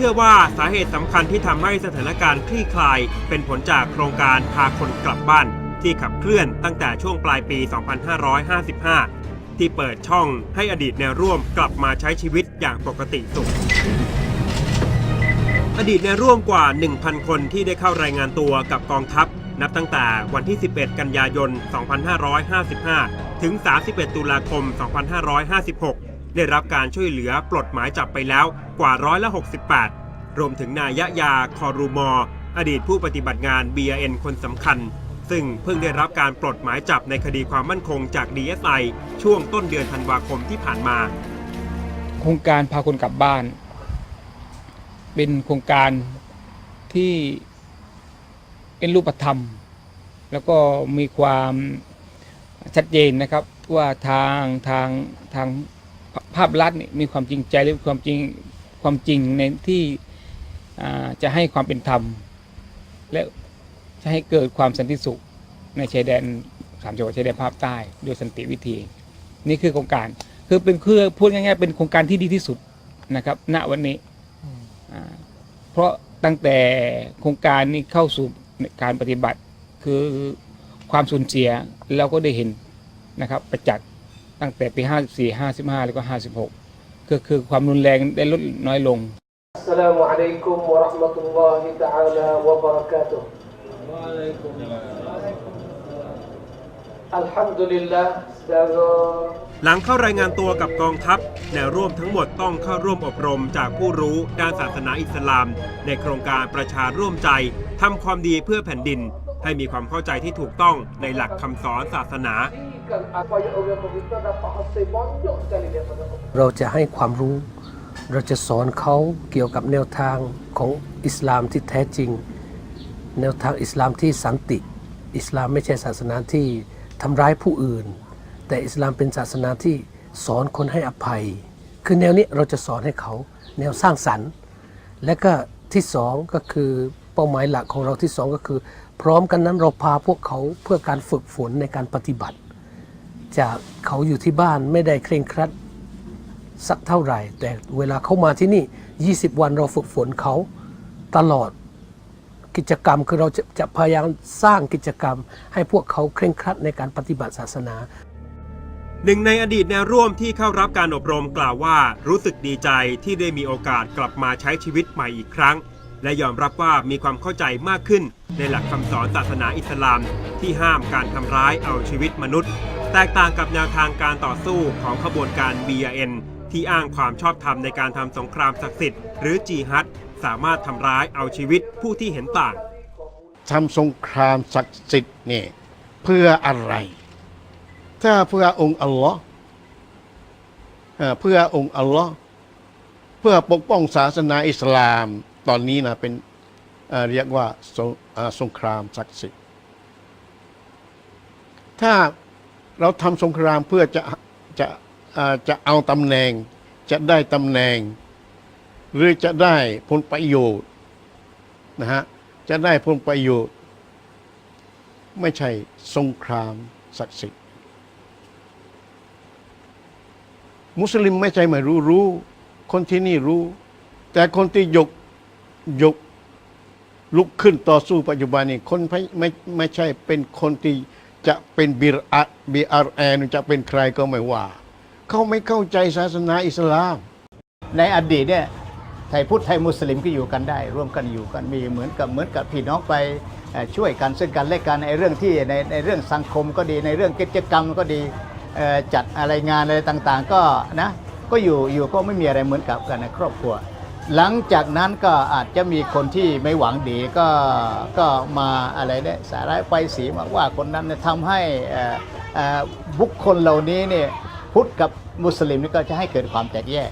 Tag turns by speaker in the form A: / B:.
A: เชื่อว่าสาเหตุสำคัญที่ทำให้สถานการณ์คลี่คลาย เป็นผลจากโครงการพาคนกลับบ้าน ที่ขับเคลื่อนตั้งแต่ช่วงปลายปี 2555 ที่เปิดช่องให้อดีตแนวร่วมกลับมาใช้ชีวิตอย่างปกติสุขอดีตแนร่วมกว่า 1,000 คนที่ได้เข้ารายงานตัวกับกองทัพ นับตั้งแต่วันที่ 11 กันยายน 2555 ถึง 31 ตุลาคม 2556 ได้รับการช่วยเหลือปลดหมายจับไปแล้วกว่าร้อยละ68 รวมถึงนายยะยาคอรูมอ อดีตผู้ปฏิบัติงาน BRN คนสำคัญ ซึ่งเพิ่งได้รับการปลดหมายจับในคดีความมั่นคงจาก DSI ช่วงต้นเดือนธันวาคมที่ผ่านมา
B: โครงการพาคนกลับบ้าน เป็นโครงการที่เป็นรูปธรรม แล้วก็มีความชัดเจนนะครับว่าทางทางทาง ภาพลักษณ์นี่มีความจริงใจและความจริงความจริงในที่อ่าจะให้ความเป็นธรรม และจะให้เกิดความสันติสุขในชายแดนสามจังหวัดชายแดนภาคใต้โดยสันติวิธี นี่คือโครงการคือเป็นคือพูดง่ายๆเป็นโครงการที่ดีที่สุดนะครับ ณวันนี้อ่าเพราะตั้งแต่โครงการนี้เข้าสู่การปฏิบัติคือความสูญเสียเราก็ได้เห็นนะครับประจักษ์ ตั้งแต่ปี 54 55 แล้วก็ 56 ก็คือความรุนแรงได้ลดน้อยลง
C: السلام عليكم ورحمة الله تعالى وبركاته الحمد لله سأغو
A: หลังเข้ารายงานตัวกับกองทัพ แนวร่วมทั้งหมดต้องเข้าร่วมอบรมจากผู้รู้ด้านศาสนาอิสลาม ในโครงการประชาร่วมใจทำความดีเพื่อแผ่นดิน ให้มีความเข้าใจที่ถูกต้องในหลักคำสอนศาสนา
D: เราจะให้ความรู้ เราจะสอนเขาเกี่ยวกับแนวทางของอิสลามที่แท้จริง แนวทางอิสลามที่สันติ อิสลามไม่ใช่ศาสนาที่ทำร้ายผู้อื่น แต่อิสลามเป็นศาสนาที่สอนคนให้อภัย คือแนวนี้เราจะสอนให้เขาแนวสร้างสรรค์ และก็ที่สองก็คือเป้าหมายหลักของเราที่สองก็คือ พร้อมกันนั้นเราพาพวกเขาเพื่อการฝึกฝนในการปฏิบัติ จากเขาอยู่ที่บ้านไม่ได้เคร่งครัดสักเท่าไหร่ แต่เวลาเขามาที่นี่ 20 วันเราฝึกฝนเขาตลอดกิจกรรมคือเราจะจะพยายามสร้างกิจกรรม ให้พวกเขาเคร่งครัดในการปฏิบัติศาสนา
A: หนึ่งในอดีตแนวร่วมที่เข้ารับการอบรมกล่าวว่า รู้สึกดีใจที่ได้มีโอกาสกลับมาใช้ชีวิตใหม่อีกครั้ง และยอมรับว่ามีความเข้าใจมากขึ้นในหลักคำสอนศาสนาอิสลาม ที่ห้ามการทำร้ายเอาชีวิตมนุษย์ แตกต่างกับแนวทางการต่อสู้ของขบวนการ BRN ที่อ้างความชอบธรรมในการทำสงครามศักดิ์สิทธิ์หรือจีฮัดสามารถทำร้ายเอาชีวิตผู้ที่เห็นต่าง
E: ทำสงครามศักดิ์สิทธิ์เนี่ยเพื่ออะไร ถ้าเพื่อองค์อัลลอฮ์เอ่อเพื่อองค์อัลลอฮ์เพื่อปกป้องศาสนาอิสลาม ตอนนี้นะเป็นเรียกว่าสงสงครามศักดิ์สิทธิ์ ถ้าเราทำสงครามเพื่อจะจะจะเอาตำแหน่ง จะได้ตำแหน่ง หรือจะได้ผลประโยชน์นะฮะจะได้ผลประโยชน์ ไม่ใช่สงครามศักดิ์สิทธิ์ มุสลิมไม่ใช่ไม่รู้รู้ คนที่นี่รู้ แต่คนที่ยก ยกลุกขึ้นต่อสู้ปัจจุบันนี้คนไม่ไม่ไม่ใช่เป็นคนที่จะเป็นบิรอะบีอาร์แอนจะเป็นใครก็ไม่ว่า เขาไม่เข้าใจศาสนาอิสลาม
F: ในอดีตเนี่ยไทยพุทธไทยมุสลิมก็อยู่กันได้ ร่วมกันอยู่กันมีเหมือนกับเหมือนกับพี่น้องไปช่วยกันซึ่งกันและกันในเรื่องที่ในในเรื่องสังคมก็ดีในเรื่องกิจกรรมก็ดีจัดอะไรงานอะไรต่างๆ ก็นะก็อยู่อยู่ก็ไม่มีอะไรเหมือนกับกันในครอบครัว หลังจากนั้นก็อาจจะมีคนที่ไม่หวังดีก็ก็มาอะไรเนี่ยสาระไปสีมาว่าคนนั้นเนี่ยทำให้บุคคลเหล่านี้เนี่ยพุทธกับมุสลิมนี่ก็จะให้เกิดความแตกแยก